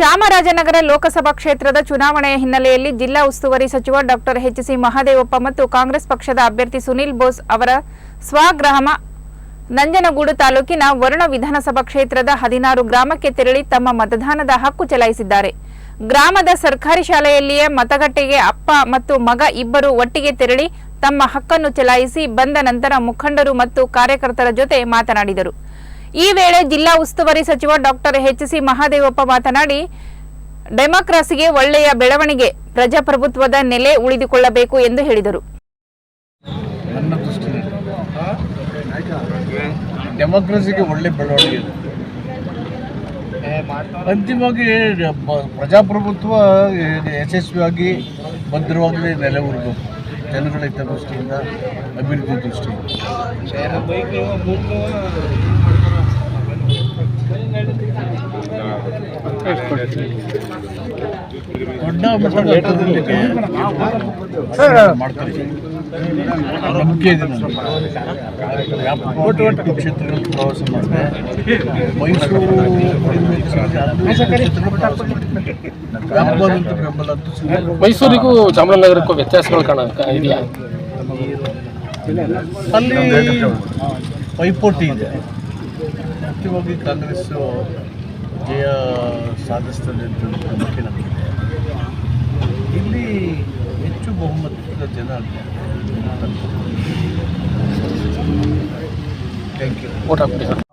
ಚಾಮರಾಜನಗರ ಲೋಕಸಭಾ ಕ್ಷೇತ್ರದ ಚುನಾವಣೆಯ ಹಿನ್ನೆಲೆಯಲ್ಲಿ ಜಿಲ್ಲಾ ಉಸ್ತುವಾರಿ ಸಚಿವ ಡಾಕ್ಟರ್ ಎಚ್ಸಿ ಮಹಾದೇವಪ್ಪ ಮತ್ತು ಕಾಂಗ್ರೆಸ್ ಪಕ್ಷದ ಅಭ್ಯರ್ಥಿ ಸುನಿಲ್ ಬೋಸ್ ಅವರ ಸ್ವಗ್ರಾಮ ನಂಜನಗೂಡು ತಾಲೂಕಿನ ವರುಣ ವಿಧಾನಸಭಾ ಕ್ಷೇತ್ರದ ಹದಿನಾರು ಗ್ರಾಮಕ್ಕೆ ತೆರಳಿ ತಮ್ಮ ಮತದಾನದ ಹಕ್ಕು ಚಲಾಯಿಸಿದ್ದಾರೆ. ಗ್ರಾಮದ ಸರ್ಕಾರಿ ಶಾಲೆಯಲ್ಲಿಯೇ ಮತಗಟ್ಟೆಗೆ ಅಪ್ಪ ಮತ್ತು ಮಗ ಇಬ್ಬರು ಒಟ್ಟಿಗೆ ತೆರಳಿ ತಮ್ಮ ಹಕ್ಕನ್ನು ಚಲಾಯಿಸಿ ಬಂದ ನಂತರ ಮುಖಂಡರು ಮತ್ತು ಕಾರ್ಯಕರ್ತರ ಜೊತೆ ಮಾತನಾಡಿದರು. ಈ ವೇಳೆ ಜಿಲ್ಲಾ ಉಸ್ತುವಾರಿ ಸಚಿವ ಡಾಕ್ಟರ್ ಎಚ್ಸಿ ಮಹಾದೇವಪ್ಪ ಮಾತನಾಡಿ, ಡೆಮಾಕ್ರಸಿಗೆ ಒಳ್ಳೆಯ ಬೆಳವಣಿಗೆ ಪ್ರಜಾಪ್ರಭುತ್ವದ ನೆಲೆ ಉಳಿದುಕೊಳ್ಳಬೇಕು ಎಂದು ಹೇಳಿದರು. ಡೆಮಾಕ್ರಸಿಗೆ ಒಳ್ಳೆ ಬೆಳವಣಿಗೆ ಅಂತಿಮವಾಗಿ ಪ್ರಜಾಪ್ರಭುತ್ವ ಯಶಸ್ವಿಯಾಗಿ ಭದ್ರವಾಗಲಿ ನೆಲೆ ಊರಬೇಕು ಜನಗಳ ಹಿತದೃಷ್ಟಿಯಿಂದ, ಅಭಿವೃದ್ಧಿ ದೃಷ್ಟಿಯಿಂದ. ಪ್ರವಾಸ. ಮೈಸೂರಿಗೂ ಚಾಮರಾಜನಗರಕ್ಕೂ ವ್ಯತ್ಯಾಸಗಳು ಕಾಣ ಇದೆಯಾ ಅಲ್ಲಿ ಪೈಪೋಟಿ ಇದೆ ಮುಖ್ಯವಾಗಿ ಕಾಂಗ್ರೆಸ್ ಜಯ ಸಾಧಿಸ್ತದೆ ಅಂತ ನಂಬಿಕೆ ನಮಗೆ ಇಲ್ಲಿ ಹೆಚ್ಚು ಬಹುಮತದ ಜನ ಥ್ಯಾಂಕ್ ಯು ಓಟ್ ಹಾಕ್ಬಿಡಿ ಸರ್